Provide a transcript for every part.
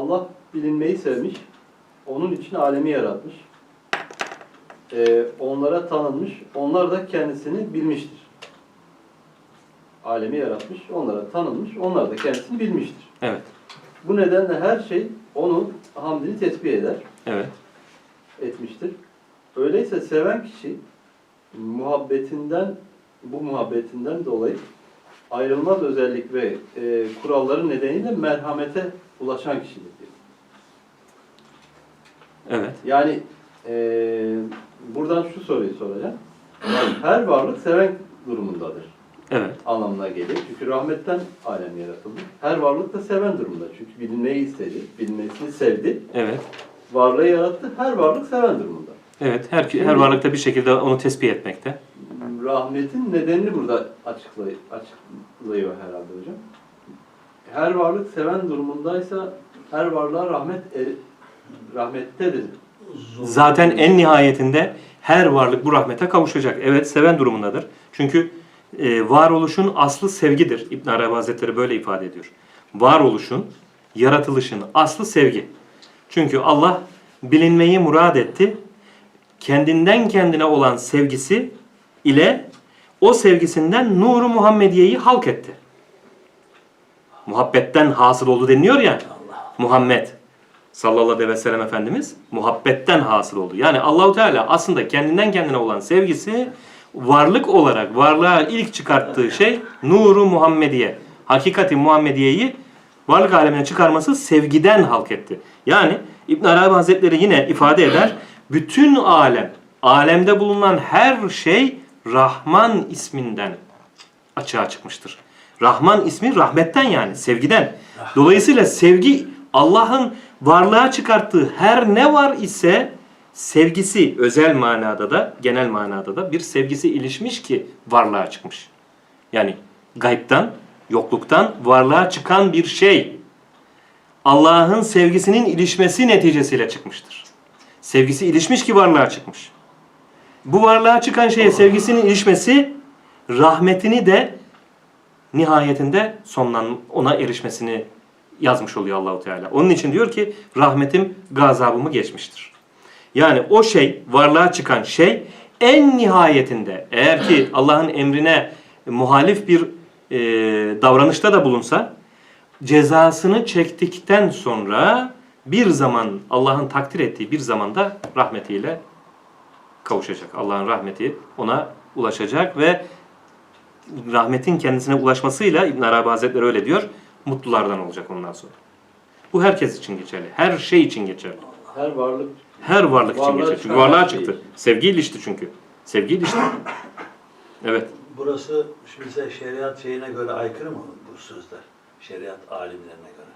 Allah bilinmeyi sevmiş. Onun için alemi yaratmış. Ee, onlara tanınmış. Onlar da kendisini bilmiştir. Alemi yaratmış. Onlara tanınmış. Onlar da kendisini bilmiştir. Evet. Bu nedenle her şey onun hamdini tesbih eder, Evet. etmiştir. Öyleyse seven kişi muhabbetinden, bu muhabbetinden dolayı ayrılmaz özellik ve e, kuralları nedeniyle merhamete ulaşan kişidir. diyor. Evet. Yani e, buradan şu soruyu soracağım. Yani her varlık seven durumundadır Evet. anlamına gelir. Çünkü rahmetten alem yaratıldı. Her varlık da seven durumda. Çünkü bilinmeyi istedi, bilinmesini sevdi. Evet. Varlığı yarattı. Her varlık seven durumunda. Evet. Her, her varlıkta bir şekilde onu tespih etmekte. Rahmetin nedenini burada açıklay açıklıyor herhalde hocam. Her varlık seven durumundaysa her varlığa rahmet e, rahmettedir. Zaten en nihayetinde her varlık bu rahmete kavuşacak. Evet seven durumundadır. Çünkü e, varoluşun aslı sevgidir. İbn Arabi Hazretleri böyle ifade ediyor. Varoluşun, yaratılışın aslı sevgi. Çünkü Allah bilinmeyi murad etti. Kendinden kendine olan sevgisi ile o sevgisinden nuru Muhammediye'yi halk etti. Muhabbetten hasıl oldu deniliyor ya. Muhammed sallallahu aleyhi ve sellem Efendimiz muhabbetten hasıl oldu. Yani Allahu Teala aslında kendinden kendine olan sevgisi varlık olarak varlığa ilk çıkarttığı şey nuru Muhammediye. Hakikati Muhammediye'yi varlık alemine çıkarması sevgiden halk etti. Yani İbn Arabi Hazretleri yine ifade eder. Bütün alem, alemde bulunan her şey Rahman isminden açığa çıkmıştır. Rahman ismi rahmetten yani sevgiden. Dolayısıyla sevgi Allah'ın varlığa çıkarttığı her ne var ise sevgisi özel manada da genel manada da bir sevgisi ilişmiş ki varlığa çıkmış. Yani gaybtan, yokluktan varlığa çıkan bir şey Allah'ın sevgisinin ilişmesi neticesiyle çıkmıştır. Sevgisi ilişmiş ki varlığa çıkmış. Bu varlığa çıkan şeye sevgisinin ilişmesi rahmetini de nihayetinde sonlan ona erişmesini yazmış oluyor Allahu Teala. Onun için diyor ki rahmetim gazabımı geçmiştir. Yani o şey varlığa çıkan şey en nihayetinde eğer ki Allah'ın emrine muhalif bir e, davranışta da bulunsa cezasını çektikten sonra bir zaman Allah'ın takdir ettiği bir zamanda rahmetiyle kavuşacak. Allah'ın rahmeti ona ulaşacak ve rahmetin kendisine ulaşmasıyla İbn Arabi Hazretleri öyle diyor. Mutlulardan olacak ondan sonra. Bu herkes için geçerli. Her şey için geçerli. Her varlık Her varlık için geçerli. Çünkü varlığa her şey. çıktı. Sevgi ilişti çünkü. Sevgi ilişti. Evet. Burası şimdi şeriat şeyine göre aykırı mı bu sözler? Şeriat alimlerine göre.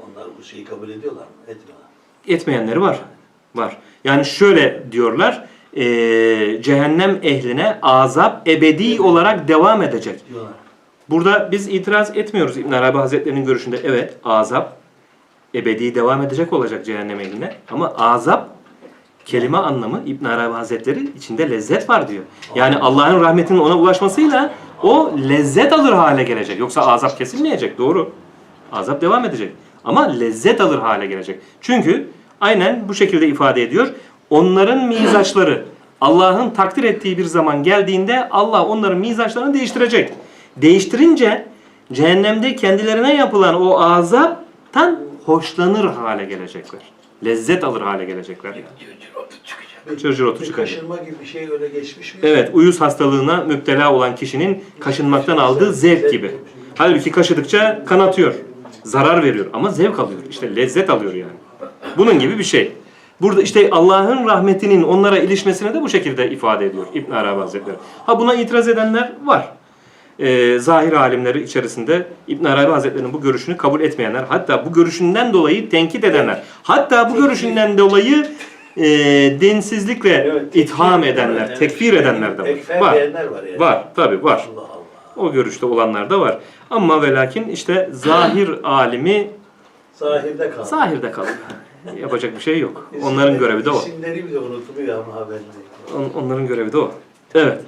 Onlar bu şeyi kabul ediyorlar mı? Etmiyorlar. Etmeyenleri var. Var. Yani şöyle diyorlar. Eee, cehennem ehline azap ebedi olarak devam edecek. Burada biz itiraz etmiyoruz İbn Arabi Hazretleri'nin görüşünde. Evet azap ebedi devam edecek olacak cehennem ehline. Ama azap kelime anlamı İbn Arabi Hazretleri içinde lezzet var diyor. Yani Allah'ın rahmetinin ona ulaşmasıyla o lezzet alır hale gelecek. Yoksa azap kesilmeyecek. Doğru. Azap devam edecek. Ama lezzet alır hale gelecek. Çünkü aynen bu şekilde ifade ediyor. Onların mizaçları Allah'ın takdir ettiği bir zaman geldiğinde Allah onların mizaçlarını değiştirecek. Değiştirince cehennemde kendilerine yapılan o azaptan hoşlanır hale gelecekler. Lezzet alır hale gelecekler. Çırcır otu çıkacak. kaşınma gibi bir şey öyle geçmiş mi? Evet, uyuz hastalığına müptela olan kişinin kaşınmaktan aldığı zevk gibi. Halbuki kaşıdıkça kanatıyor, zarar veriyor ama zevk alıyor. İşte lezzet alıyor yani. Bunun gibi bir şey. Burada işte Allah'ın rahmetinin onlara ilişmesine de bu şekilde ifade ediyor İbn Arabi Hazretleri. Ha buna itiraz edenler var. Ee, zahir alimleri içerisinde İbn Arabi Hazretleri'nin bu görüşünü kabul etmeyenler, hatta bu görüşünden dolayı tenkit edenler, hatta bu görüşünden dolayı e, dinsizlikle Evet, itham edenler, yani. tekfir edenler de var. Var. var yani. Var, tabi var. Allah Allah. O görüşte olanlar da var. Ama ve lakin işte zahir alimi Zahirde kaldı. zahirde kalıyor. Yapacak bir şey yok. Onların görevi de o. İsimleri bile unutuluyor ama haberleri. On- Onların görevi de o. Evet.